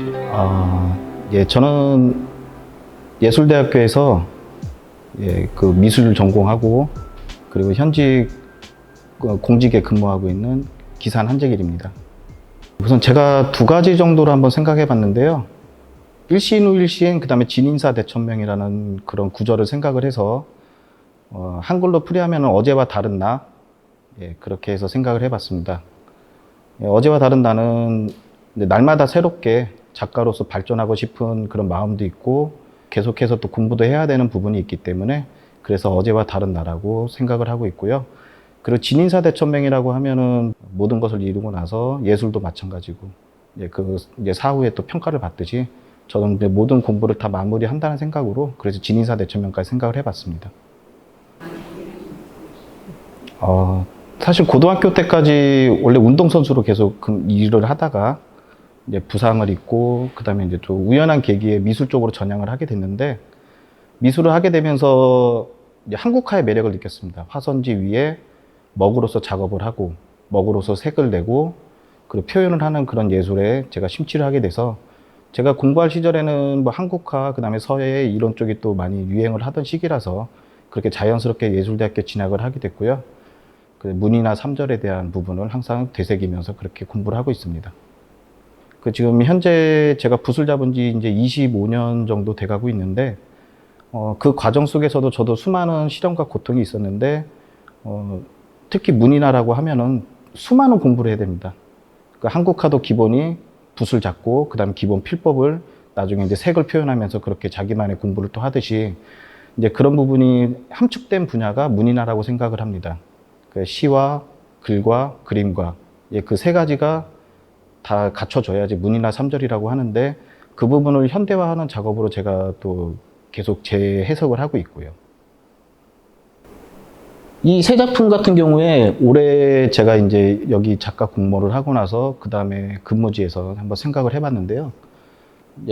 아, 예, 저는 예술대학교에서 예, 그 미술 전공하고 그리고 현직 어, 공직에 근무하고 있는 기산 한재길입니다. 우선 제가 두 가지 정도로 한번 생각해 봤는데요. 일시인 후 일시인, 그 다음에 진인사 대천명이라는 그런 구절을 생각을 해서 어, 한글로 풀이하면 어제와 다른 나, 예, 그렇게 해서 생각을 해봤습니다. 예, 어제와 다른 나는 날마다 새롭게 작가로서 발전하고 싶은 그런 마음도 있고 계속해서 또 공부도 해야 되는 부분이 있기 때문에 그래서 어제와 다른 나라고 생각을 하고 있고요. 그리고 진인사 대천명이라고 하면은 모든 것을 이루고 나서 예술도 마찬가지고 예, 그 이제 사후에 또 평가를 받듯이 저는 이제 모든 공부를 다 마무리한다는 생각으로 그래서 진인사 대천명까지 생각을 해봤습니다. 어, 사실 고등학교 때까지 원래 운동선수로 계속 그 일을 하다가 이제 부상을 입고 그다음에 이제 좀 우연한 계기에 미술 쪽으로 전향을 하게 됐는데 미술을 하게 되면서 한국화의 매력을 느꼈습니다. 화선지 위에 먹으로서 작업을 하고 먹으로서 색을 내고 그리고 표현을 하는 그런 예술에 제가 심취를 하게 돼서 제가 공부할 시절에는 뭐 한국화 그다음에 서예 이런 쪽이 또 많이 유행을 하던 시기라서 그렇게 자연스럽게 예술대학교 진학을 하게 됐고요. 그 문이나 삼절에 대한 부분을 항상 되새기면서 그렇게 공부를 하고 있습니다. 그 지금 현재 제가 붓을 잡은 지 이제 25년 정도 돼가고 있는데 어, 그 과정 속에서도 저도 수많은 시련과 고통이 있었는데 어, 특히 문이나라고 하면은 수많은 공부를 해야 됩니다. 그 한국화도 기본이 붓을 잡고 그다음 기본 필법을 나중에 이제 색을 표현하면서 그렇게 자기만의 공부를 또 하듯이 이제 그런 부분이 함축된 분야가 문이나라고 생각을 합니다. 그 시와 글과 그림과 예, 그 세 가지가 다 갖춰져야지 문이나 삼절이라고 하는데 그 부분을 현대화하는 작업으로 제가 또 계속 재해석을 하고 있고요. 이 세 작품 같은 경우에 올해 제가 이제 여기 작가 공모를 하고 나서 그 다음에 근무지에서 한번 생각을 해봤는데요.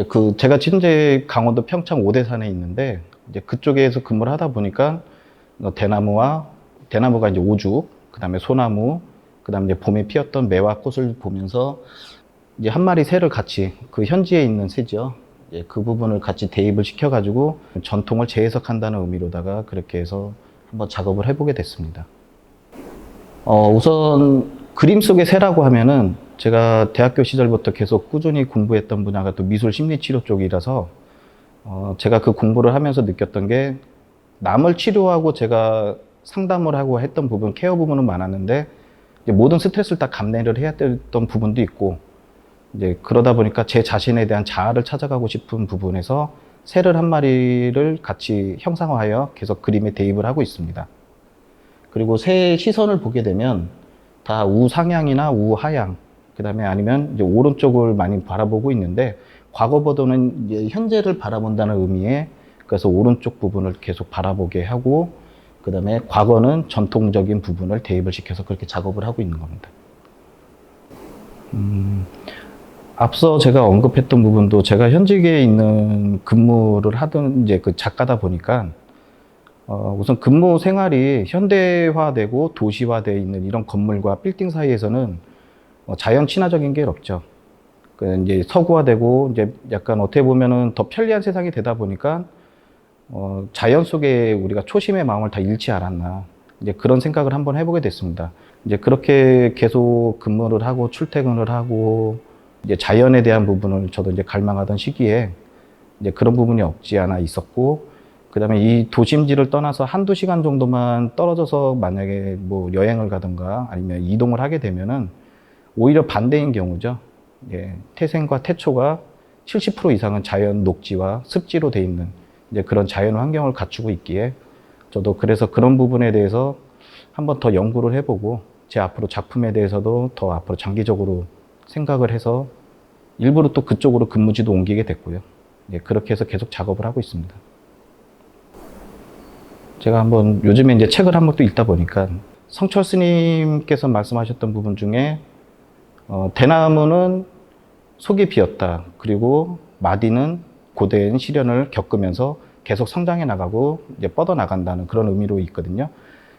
그 제가 현재 강원도 평창 오대산에 있는데 이제 그쪽에서 근무를 하다 보니까 어, 대나무와 대나무가 이제 오죽, 그 다음에 소나무, 그 다음에 이제 봄에 피었던 매화 꽃을 보면서 이제 한 마리 새를 같이 그 현지에 있는 새죠. 예, 그 부분을 같이 대입을 시켜가지고 전통을 재해석한다는 의미로다가 그렇게 해서 한번 작업을 해보게 됐습니다. 어, 우선 그림 속의 새라고 하면은 제가 대학교 시절부터 계속 꾸준히 공부했던 분야가 또 미술 심리 치료 쪽이라서 어, 제가 그 공부를 하면서 느꼈던 게 남을 치료하고 제가 상담을 하고 했던 부분, 케어 부분은 많았는데 모든 스트레스를 다 감내를 해야 됐던 부분도 있고 이제 그러다 보니까 제 자신에 대한 자아를 찾아가고 싶은 부분에서 새를 한 마리를 같이 형상화하여 계속 그림에 대입을 하고 있습니다. 그리고 새의 시선을 보게 되면 다 우상향이나 우하향, 그 다음에 아니면 이제 오른쪽을 많이 바라보고 있는데 과거보다는 현재를 바라본다는 의미에 그래서 오른쪽 부분을 계속 바라보게 하고 그 다음에 과거는 전통적인 부분을 대입을 시켜서 그렇게 작업을 하고 있는 겁니다. 음, 앞서 제가 언급했던 부분도 제가 현직에 있는 근무를 하던 이제 그 작가다 보니까 어, 우선 근무 생활이 현대화되고 도시화되어 있는 이런 건물과 빌딩 사이에서는 어, 자연 친화적인 게 없죠. 그 이제 서구화되고 이제 약간 어떻게 보면은 더 편리한 세상이 되다 보니까 어, 자연 속에 우리가 초심의 마음을 다 잃지 않았나. 이제 그런 생각을 한번 해보게 됐습니다. 이제 그렇게 계속 근무를 하고 출퇴근을 하고 이제 자연에 대한 부분을 저도 이제 갈망하던 시기에 이제 그런 부분이 없지 않아 있었고, 그 다음에 이 도심지를 떠나서 한두 시간 정도만 떨어져서 만약에 뭐 여행을 가든가 아니면 이동을 하게 되면은 오히려 반대인 경우죠. 예, 태생과 태초가 70% 이상은 자연 녹지와 습지로 돼 있는 이제 그런 자연 환경을 갖추고 있기에 저도 그래서 그런 부분에 대해서 한번 더 연구를 해보고 제 앞으로 작품에 대해서도 더 앞으로 장기적으로 생각을 해서 일부러 또 그쪽으로 근무지도 옮기게 됐고요. 예, 그렇게 해서 계속 작업을 하고 있습니다. 제가 한번 요즘에 이제 책을 한 번 또 읽다 보니까 성철 스님께서 말씀하셨던 부분 중에 어, 대나무는 속이 비었다. 그리고 마디는 고된 시련을 겪으면서 계속 성장해 나가고 이제 뻗어 나간다는 그런 의미로 있거든요.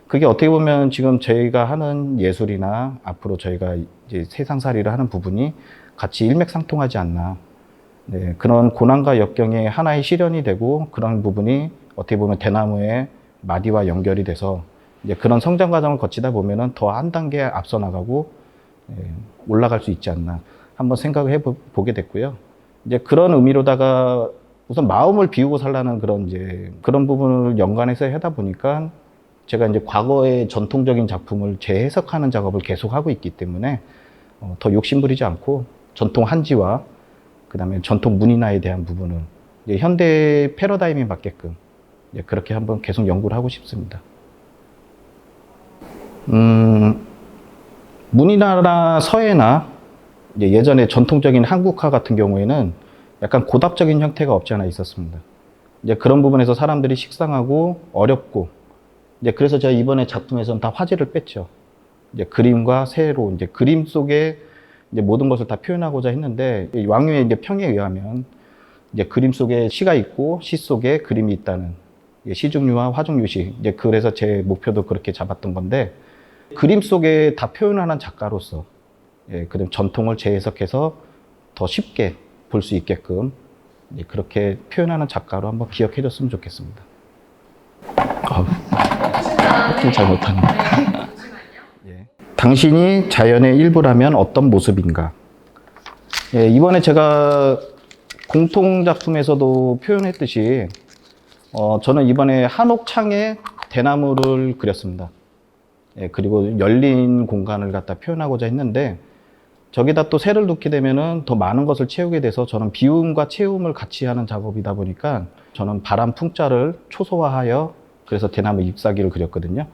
그게 어떻게 보면 지금 저희가 하는 예술이나 앞으로 저희가 이제 세상살이를 하는 부분이 같이 일맥상통하지 않나. 네, 그런 고난과 역경의 하나의 실현이 되고 그런 부분이 어떻게 보면 대나무의 마디와 연결이 돼서 이제 그런 성장 과정을 거치다 보면은 더 한 단계 앞서 나가고 예, 올라갈 수 있지 않나 한번 생각을 해 보게 됐고요. 이제 그런 의미로다가 우선 마음을 비우고 살라는 그런 이제 그런 부분을 연관해서 하다 보니까 제가 이제 과거의 전통적인 작품을 재해석하는 작업을 계속 하고 있기 때문에 어, 더 욕심부리지 않고 전통 한지와 그다음에 전통 문인화에 대한 부분을 현대 패러다임에 맞게끔 그렇게 한번 계속 연구를 하고 싶습니다. 음, 문인화나 서예나 예전에 전통적인 한국화 같은 경우에는 약간 고답적인 형태가 없지 않아 있었습니다. 이제 그런 부분에서 사람들이 식상하고 어렵고 이제 그래서 제가 이번에 작품에서는 다 화제를 뺐죠. 이제 그림과 새로 이제 그림 속에 이제 모든 것을 다 표현하고자 했는데 이 왕유의 이제 평에 의하면 이제 그림 속에 시가 있고 시 속에 그림이 있다는 이게 시중유와 화중유시 이제 그래서 제 목표도 그렇게 잡았던 건데 그림 속에 다 표현하는 작가로서 예, 그럼 전통을 재해석해서 더 쉽게 볼 수 있게끔 예, 그렇게 표현하는 작가로 한번 기억해 줬으면 좋겠습니다. 아우, 좀 잘 못하네. 예. 당신이 자연의 일부라면 어떤 모습인가? 예, 이번에 제가 공통 작품에서도 표현했듯이 어, 저는 이번에 한옥창에 대나무를 그렸습니다. 예, 그리고 열린 공간을 갖다 표현하고자 했는데 저기다 또 새를 넣게 되면은 더 많은 것을 채우게 돼서 저는 비움과 채움을 같이 하는 작업이다 보니까 저는 바람 풍자를 초소화하여 그래서 대나무 잎사귀를 그렸거든요.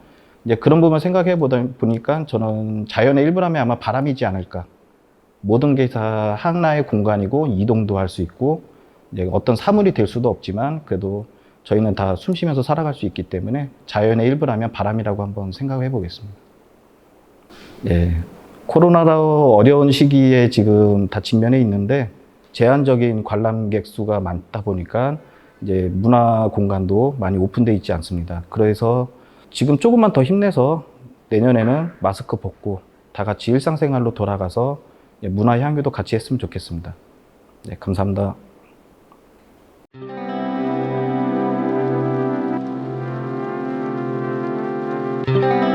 이제 그런 부분 생각해 보니까 저는 자연의 일부라면 아마 바람이지 않을까. 모든 게 다 하나의 공간이고 이동도 할 수 있고 어떤 사물이 될 수도 없지만 그래도 저희는 다 숨 쉬면서 살아갈 수 있기 때문에 자연의 일부라면 바람이라고 한번 생각해 보겠습니다. 네. 코로나로 어려운 시기에 지금 다친 면에 있는데 제한적인 관람객 수가 많다 보니까 이제 문화 공간도 많이 오픈돼 있지 않습니다. 그래서 지금 조금만 더 힘내서 내년에는 마스크 벗고 다 같이 일상생활로 돌아가서 문화 향유도 같이 했으면 좋겠습니다. 네, 감사합니다. thank